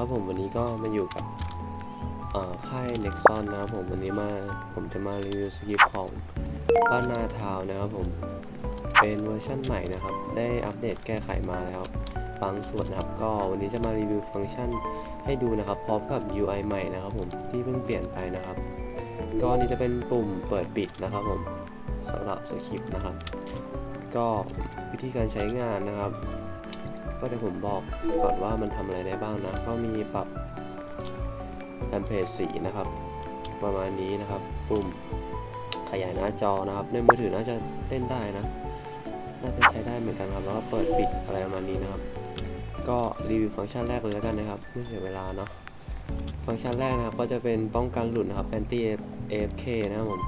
ครับผมวันนี้ก็มาอยู่กับค่าย Nexon นะครับผมวันนี้มาผมจะมารีวิวสกิปของบ้านนาทาวนะครับผมเป็นเวอร์ชั่นใหม่นะครับ ได้อัปเดตแก้ไขมาแล้วบางส่วนนะครับก็วันนี้จะมารีวิวฟังก์ชันให้ดูนะครับพร้อมกับ UI ใหม่นะครับผมที่เพิ่งเปลี่ยนไปนะครับ ก็อันนี้จะเป็นปุ่มเปิดปิดนะครับผมสำหรับสคริปต์นะครับ ก็วิธีการใช้งานนะครับ ก็เดี๋ยวผมบอกก่อนว่ามันทำอะไรได้บ้างนะ ก็มีปรับแอมเพจสีนะครับ ประมาณนี้นะครับ ปุ่มขยายหน้าจอนะครับ ในมือถือน่าจะเล่นได้นะ น่าจะใช้ได้เหมือนกันครับ แล้วก็เปิดปิดอะไรประมาณนี้นะครับ ก็รีวิวฟังก์ชันแรกเลยแล้วกันนะครับไม่เสียเวลาเนาะ ฟังก์ชันแรกนะครับ ก็จะเป็นป้องกันหลุดนะครับ anti AFK นะครับผม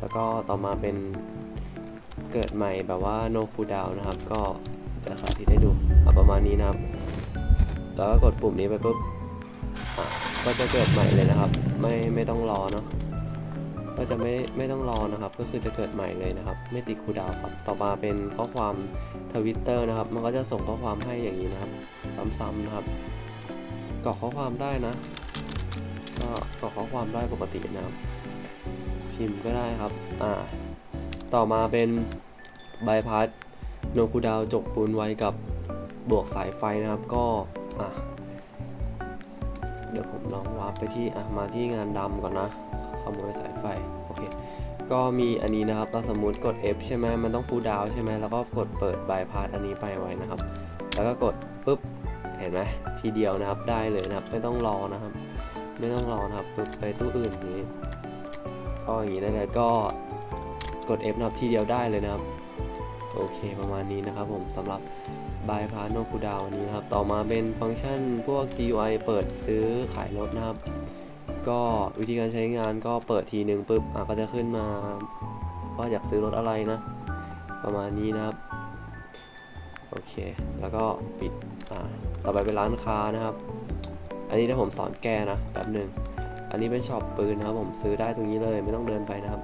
แล้วก็ต่อมาเป็นเกิดใหม่แบบว่า no cooldown นะครับ ก็ เดี๋ยวสาธิตให้ดูอะประมาณนี้นะครับ แล้วก็กดปุ่มนี้ไปปุ๊บก็จะเกิดใหม่เลยนะครับ ไม่ไม่ต้องรอเนาะก็จะไม่ไม่ต้องรอนะครับ ก็คือจะเกิดใหม่เลยนะครับ ไม่ติดคูดาวครับต่อมาเป็นข้อความทวิตเตอร์นะครับ มันก็จะส่งข้อความให้อย่างนี้นะครับ ซ้ำๆนะครับกรอกข้อความได้นะก็กรอกข้อความได้ปกตินะครับ พิมพ์ก็ได้ครับอ่าต่อมาเป็นบายพาส โนคูดาวจกปูนไว้กับบวกสายไฟนะครับก็อะเดี๋ยวผมลองวาร์ปไปที่อะมาที่งานดำก่อนนะขโมยสายไฟโอเคก็มีอันนี้นะครับเราสมมติกด F ใช่ไหมมันต้องคูดาวใช่ไหมแล้วก็กดเปิดบายพาสอันนี้ไปไว้นะครับ แล้วก็กดปุ๊บเห็นไหมทีเดียวนะครับได้เลยนะครับไม่ต้องรอนะครับ ไม่ต้องรอนะครับปุ๊บไปตู้อื่นนี้ก็อย่างนี้ได้เลยก็กด F นะครับทีเดียวได้เลยนะครับ โอเคประมาณนี้นะครับผมสำหรับบายพา s โนคูดาวนี้นะครับ ต่อมาเป็นฟังก์ชันพวก GUI เปิดซื้อขายรถนะครับ ก็วิธีการใช้งานก็เปิดทีหนึ่งปุ๊บอะก็จะขึ้นมาว่าอยากซื้อรถอะไรนะ ประมาณนี้นะครับ โอเค แล้วก็ปิดอ่าต่อไปเป็นร้านค้านะครับ อันนี้ถ้าผมสอนแกนะแป๊บหนึ่งอันนี้เป็นช็อปปืนนะครับผมซื้อได้ตรงนี้เลยไม่ต้องเดินไปนะครับ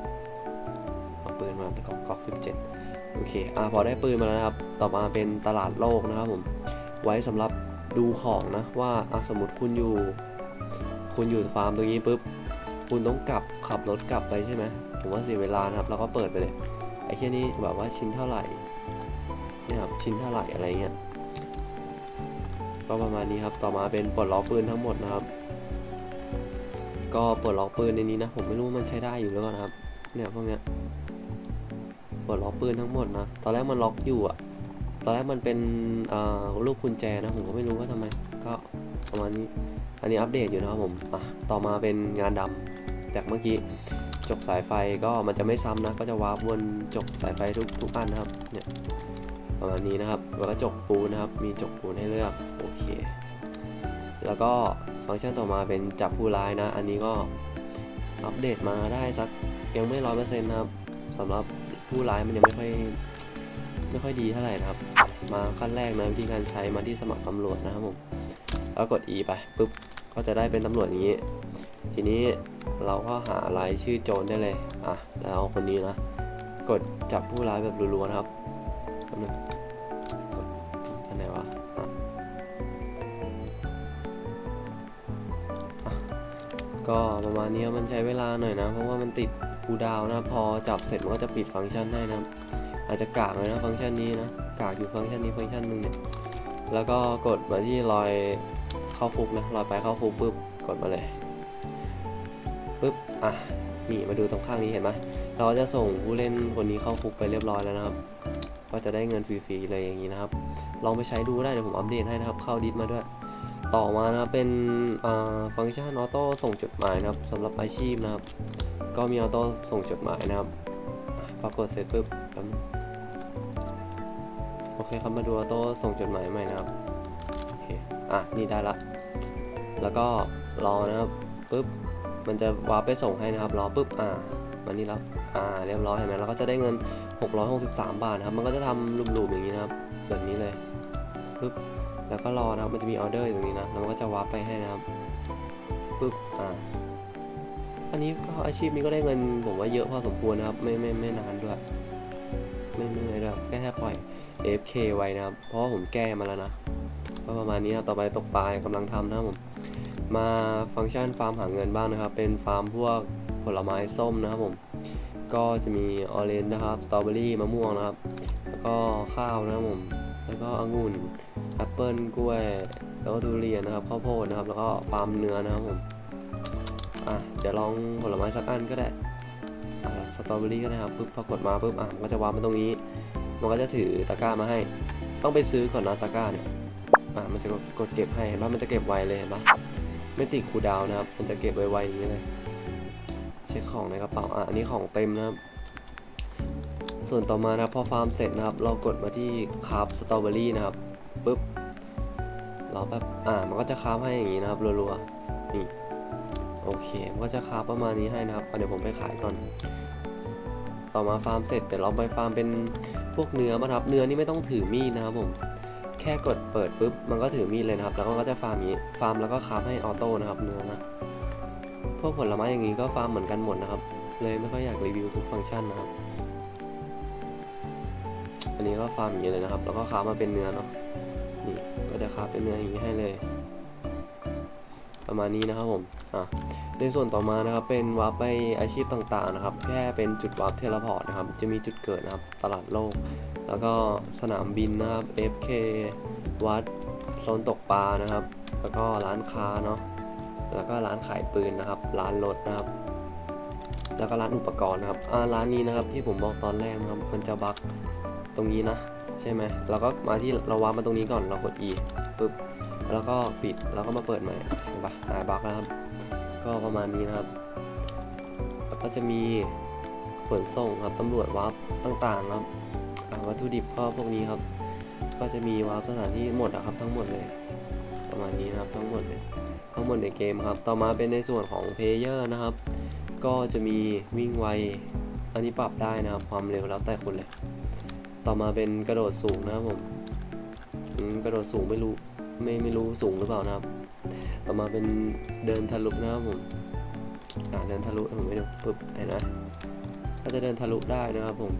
เอาปืนมาเป็นกอกกอก17 โอเคอ่าพอได้ปืนมาแล้วนะครับ ต่อมาเป็นตลาดโลกนะครับผมไว้สำหรับดูของนะว่าอะสมมติคุณอยู่ คุณอยู่ฟาร์มตรงนี้ปุ๊บคุณต้องกลับขับรถกลับไปใช่ไหมผมว่าเสียเวลานะครับเราก็เปิดไปเลยไอ้แค่นี้แบบว่าชิ้นเท่าไหร่เนี่ยครับชิ้นเท่าไหร่อะไรเงี้ยก็ประมาณนี้ครับต่อมาเป็นปลดล็อกปืนทั้งหมดนะครับ ก็ปลดล็อกปืนในนี้นะผมไม่รู้มันใช้ได้อยู่หรือเปล่านะครับเนี่ยพวกเนี้ย ปลดล็อกปืนทั้งหมดนะ ตอนแรกมันล็อกอยู่อะตอนแรกมันเป็นรูปกุญแจนะผมก็ไม่รู้ว่าทำไม ก็ประมาณนี้ อันนี้อัปเดตอยู่นะครับผม อะ ต่อมาเป็นงานดำจากเมื่อกี้จกสายไฟก็มันจะไม่ซ้ำนะ ก็จะวาร์ปวนจกสายไฟทุกทุกอันนะครับ เนี่ยประมาณนี้นะครับ แล้วก็จกปูนนะครับ มีจกปูนให้เลือก โอเค แล้วก็ฟังก์ชันต่อมาเป็นจับผู้ร้ายนะ อันนี้ก็อัปเดตมาได้สักยังไม่ร้อยเปอร์เซ็นต์นะครับสำหรับ ผู้ร้ายมันยังไม่ค่อยไม่ค่อยดีเท่าไหร่นะครับ มาขั้นแรกนะวิธีการใช้มาที่สมัครตำรวจนะครับผมแล้วกด E ไปปุ๊บก็จะได้เป็นตำรวจอย่างนี้ ทีนี้เราก็หารายชื่อโจรได้เลยอะแล้วเอาคนนี้นะกดจับผู้ร้ายแบบรัวๆนะครับแป๊บนึงกดอันไหนวะก็ประมาณนี้มันใช้เวลาหน่อยนะ เพราะว่ามันติด คูดาวนะพอจับเสร็จมันก็จะปิดฟังก์ชันให้นะอาจจะกากเลยนะฟังก์ชันนี้นะกากอยู่ฟังก์ชันนี้ฟังก์ชันหนึ่งเนี่ยแล้วก็กดมาที่รอยเข้าคุกนะรอยไปเข้าคุกปุ๊บกดมาเลยปุ๊บอะนี่มาดูตรงข้างนี้เห็นไหมเราจะส่งผู้เล่นคนนี้เข้าคุกไปเรียบร้อยแล้วนะครับ ก็จะได้เงินฟรีๆเลยอย่างนี้นะครับ ลองไปใช้ดูได้เดี๋ยวผมอัปเดตให้นะครับเข้าดิสมาด้วย ต่อมานะครับเป็นฟังก์ชันออโต้ส่งจดหมายนะครับสำหรับอาชีพนะครับ ก็มีออโต้ส่งจดหมายนะครับอะพอกดเสร็จปุ๊บโอเคครับมาดูออโต้ส่งจดหมายใหม่นะครับโอเคอะนี่ได้ละแล้วก็รอนะครับปุ๊บมันจะวาร์ปไปส่งให้นะครับรอปุ๊บอ่ามันนี่แล้วอ่าเรียบร้อยเห็นไหมเราก็จะได้เงิน 663 บาทนะครับ มันก็จะทำลูปๆอย่างนี้นะครับ แบบนี้เลยปุ๊บแล้วก็รอนะครับมันจะมีออเดอร์อยู่ตรงนี้นะแล้วมันก็จะวาร์ปไปให้นะครับปึ๊บอ่า อันนี้ก็อาชีพนี้ก็ได้เงินผมว่าเยอะพอสมควรนะครับ ไม่ไม่ไม่นานด้วย ไม่เหนื่อยด้วยแค่แค่ปล่อย AFK ไว้นะครับ เพราะผมแก้มาแล้วนะก็ประมาณนี้นะต่อไปตกปลากำลังทำนะผมมาฟังก์ชันฟาร์มหาเงินบ้างนะครับ เป็นฟาร์มพวกผลไม้ส้มนะครับผมก็จะมีออเรนจ์นะครับสตรอเบอรี่มะม่วงนะครับ แล้วก็ข้าวนะครับผมแล้วก็องุ่นแอปเปิลกล้วย แล้วก็ทุเรียนนะครับข้าวโพดนะครับ แล้วก็ฟาร์มเนื้อนะครับผม อะเดี๋ยวลองผลไม้สักอันก็ได้อะสตรอเบอรี่ก็ได้ครับปุ๊บพอกดมาปุ๊บอะมันก็จะวางมาตรงนี้ มันก็จะถือตะกร้ามาให้ ต้องไปซื้อก่อนนะตะกร้าเนี่ยอะมันจะกดเก็บให้เห็นปะมันจะเก็บไวเลยเห็นปะไม่ติดคูดาวนะครับมันจะเก็บไวๆอย่างนี้เลยเช็คของในกระเป๋าอะอันนี้ของเต็มนะครับส่วนต่อมานะพอฟาร์มเสร็จนะครับ เรากดมาที่คราฟสตรอเบอรี่นะครับปุ๊บเราแบบอ่ามันก็จะคราฟให้อย่างนี้นะครับรัวๆนี่ โอเคมันก็จะคาประมาณนี้ให้นะครับเดี๋ยวผมไปขายก่อน ต่อมาฟาร์มเสร็จเดี๋ยวเราไปฟาร์มเป็นพวกเนื้อมาครับ เนื้อนี่ไม่ต้องถือมีดนะครับผมแค่กดเปิดปุ๊บมันก็ถือมีดเลยนะครับ แล้วก็จะฟาร์มอย่างนี้ฟาร์มแล้วก็คาฟให้ออโต้นะครับเนื้อนะพวกผลไม้อย่างนี้ก็ฟาร์มเหมือนกันหมดนะครับ เลยไม่ค่อยอยากรีวิวทุกฟังก์ชันนะครับ อันนี้ก็ฟาร์มอย่างนี้เลยนะครับ แล้วก็คาฟมาเป็นเนื้อเนาะนี่ก็จะคาฟเป็นเนื้ออย่างนี้ให้เลย ประมาณนี้นะครับผมอะในส่วนต่อมานะครับเป็นวาร์ปไปอาชีพต่างๆนะครับ แค่เป็นจุดวาร์ปเทเลพอร์ตนะครับ จะมีจุดเกิดนะครับ ตลาดโลก แล้วก็สนามบินนะครับ FK วัดโซนตกปลานะครับ แล้วก็ร้านค้าเนาะ แล้วก็ร้านขายปืนนะครับ ร้านรถนะครับ แล้วก็ร้านอุปกรณ์นะครับอ่าร้านนี้นะครับที่ผมบอกตอนแรกนะครับ มันจะบักตรงนี้นะ ใช่ไหมเราก็มาที่เราวางมาตรงนี้ก่อน เรากด E ปึ๊บ แล้วก็ปิดแล้วก็มาเปิดใหม่เห็นปะหายบั๊กแล้วครับ ก็ประมาณนี้นะครับ แล้วก็จะมีขนส่งครับตำรวจวาร์ปต่างๆครับวัตถุดิบก็พวกนี้ครับ ก็จะมีวาร์ปสถานที่หมดนะครับทั้งหมดเลย ประมาณนี้นะครับทั้งหมดเลยทั้งหมดในเกมครับ ต่อมาเป็นในส่วนของเพลเยอร์นะครับ ก็จะมีวิ่งไว อันนี้ปรับได้นะครับ ความเร็วแล้วแต่คนเลย ต่อมาเป็นกระโดดสูงนะครับผมกระโดดสูงไม่รู้ ไม่ไม่รู้สูงหรือเปล่านะครับ ต่อมาเป็นเดินทะลุนะครับผมอ่าเดินทะลุผมไม่ดูปึ๊บเห็นไหมก็จะเดินทะลุได้นะครับผม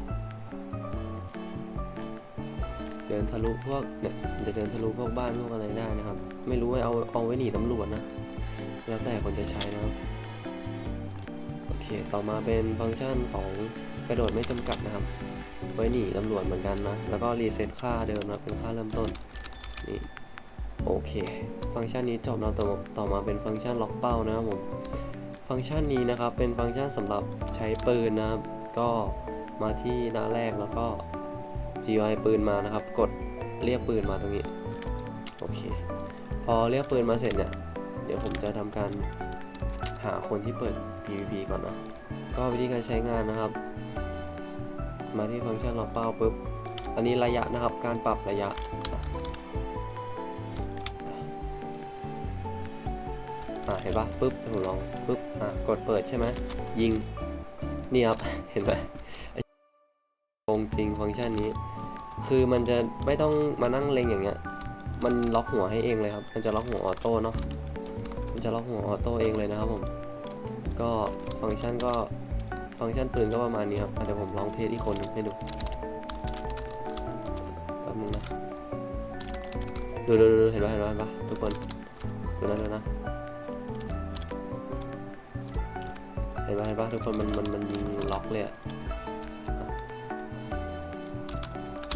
เดินทะลุพวกเนี่ยจะเดินทะลุพวกบ้านพวกอะไรได้นะครับ ไม่รู้ว่าเอาเอาไว้หนีตำรวจนะ แล้วแต่คนจะใช้นะครับโอเคต่อมาเป็นฟังก์ชันของกระโดดไม่จำกัดนะครับ ไว้หนีตำรวจเหมือนกันนะ แล้วก็รีเซ็ตค่าเดิมนะเป็นค่าเริ่มต้นนี่ โอเค ฟังก์ชันนี้จบแล้วต่อต่อมาเป็นฟังก์ชันล็อกเป้านะครับผม ฟังก์ชันนี้นะครับเป็นฟังก์ชันสำหรับใช้ปืนนะครับ ก็มาที่หน้าแรกแล้วก็ GUI ปืนมานะครับ กดเรียกปืนมาตรงนี้ โอเค พอเรียกปืนมาเสร็จเนี่ย เดี๋ยวผมจะทำการหาคนที่เปิด PVP ก่อนนะ ก็วิธีการใช้งานนะครับ มาที่ฟังก์ชันล็อกเป้าปุ๊บ อันนี้ระยะนะครับ การปรับระยะ อะเห็นปะปุ๊บผมลองปุ๊บอะกดเปิดใช่ไหมยิงนี่ครับเห็นไหมไอ้โกงจริงฟังก์ชันนี้ คือมันจะไม่ต้องมานั่งเล็งอย่างเงี้ย มันล็อกหัวให้เองเลยครับ มันจะล็อกหัวออโต้เนาะมันจะล็อกหัวออโต้เองเลยนะครับผมก็ฟังก์ชันก็ฟังก์ชันปืนก็ประมาณนี้ครับเดี๋ยวผมลองเทสอีกคนนึงให้ดูแป๊บนึงนะดูดูดูเห็นปะเห็นปะเห็นปะทุกคนดูนะดูนะ เห็นปะเห็นปะทุกคนมันมันมันยิงล็อกเลยอะอะ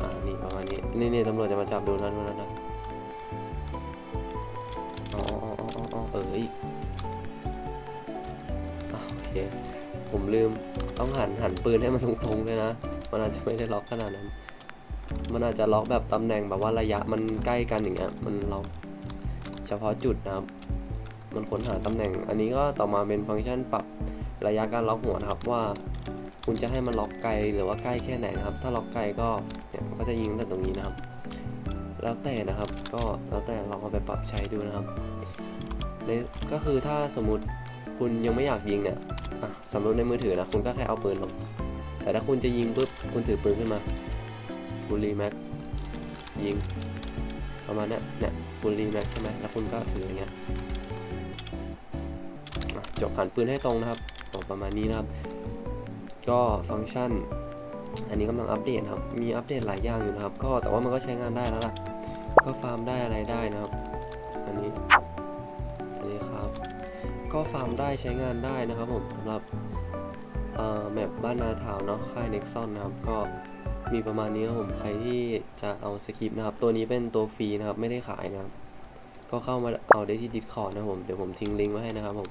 อ่านี่ประมาณนี้นี่นี่ตำรวจจะมาจับดูนะดูนะนะอ๋ออ๋ออ๋ออ๋ออ๋อเอออีกอะโอเค ผมลืมต้องหันหันปืนให้มันตรงๆเลยนะ มันอาจจะไม่ได้ล็อกขนาดนั้น มันอาจจะล็อกแบบตำแหน่งแบบว่าระยะมันใกล้กันอย่างเงี้ย มันล็อกเฉพาะจุดนะครับ มันค้นหาตำแหน่ง อันนี้ก็ต่อมาเป็นฟังก์ชันปรับ ระยะการล็อกหัวนะครับว่า คุณจะให้มันล็อกไกลหรือว่าใกล้แค่ไหนนะครับ ถ้าล็อกไกลก็เนี่ยก็จะยิงตั้งแต่ตรงนี้นะครับ แล้วแต่นะครับก็แล้วแต่ลองเอาไปปรับใช้ดูนะครับในก็คือถ้าสมมติคุณยังไม่อยากยิงเนี่ยอะสมมติในมือถือนะคุณก็แค่เอาปืนลง แต่ถ้าคุณจะยิงปุ๊บคุณถือปืนขึ้นมาคุณรีแม็กยิงประมาณนี้เนี่ยคุณรีแม็กใช่ไหมแล้วคุณก็ถืออย่างเงี้ยอะจบหันปืนให้ตรงนะครับ ออกประมาณนี้นะครับ ก็ฟังก์ชัน อันนี้กำลังอัปเดตครับ มีอัปเดตหลายอย่างอยู่นะครับ ก็แต่ว่ามันก็ใช้งานได้แล้วล่ะ ก็ฟาร์มได้อะไรได้นะครับ อันนี้ อันนี้ครับ ก็ฟาร์มได้ใช้งานได้นะครับผมสำหรับเอ่อแมปบ้านนาถาวเนาะค่ายเน็กซอนนะครับ ก็มีประมาณนี้ครับผม ใครที่จะเอาสคริปต์นะครับ ตัวนี้เป็นตัวฟรีนะครับ ไม่ได้ขายนะครับ ก็เข้ามาเอาได้ที่ดิสคอร์ดนะครับผม เดี๋ยวผมทิ้งลิงก์ไว้ให้นะครับผม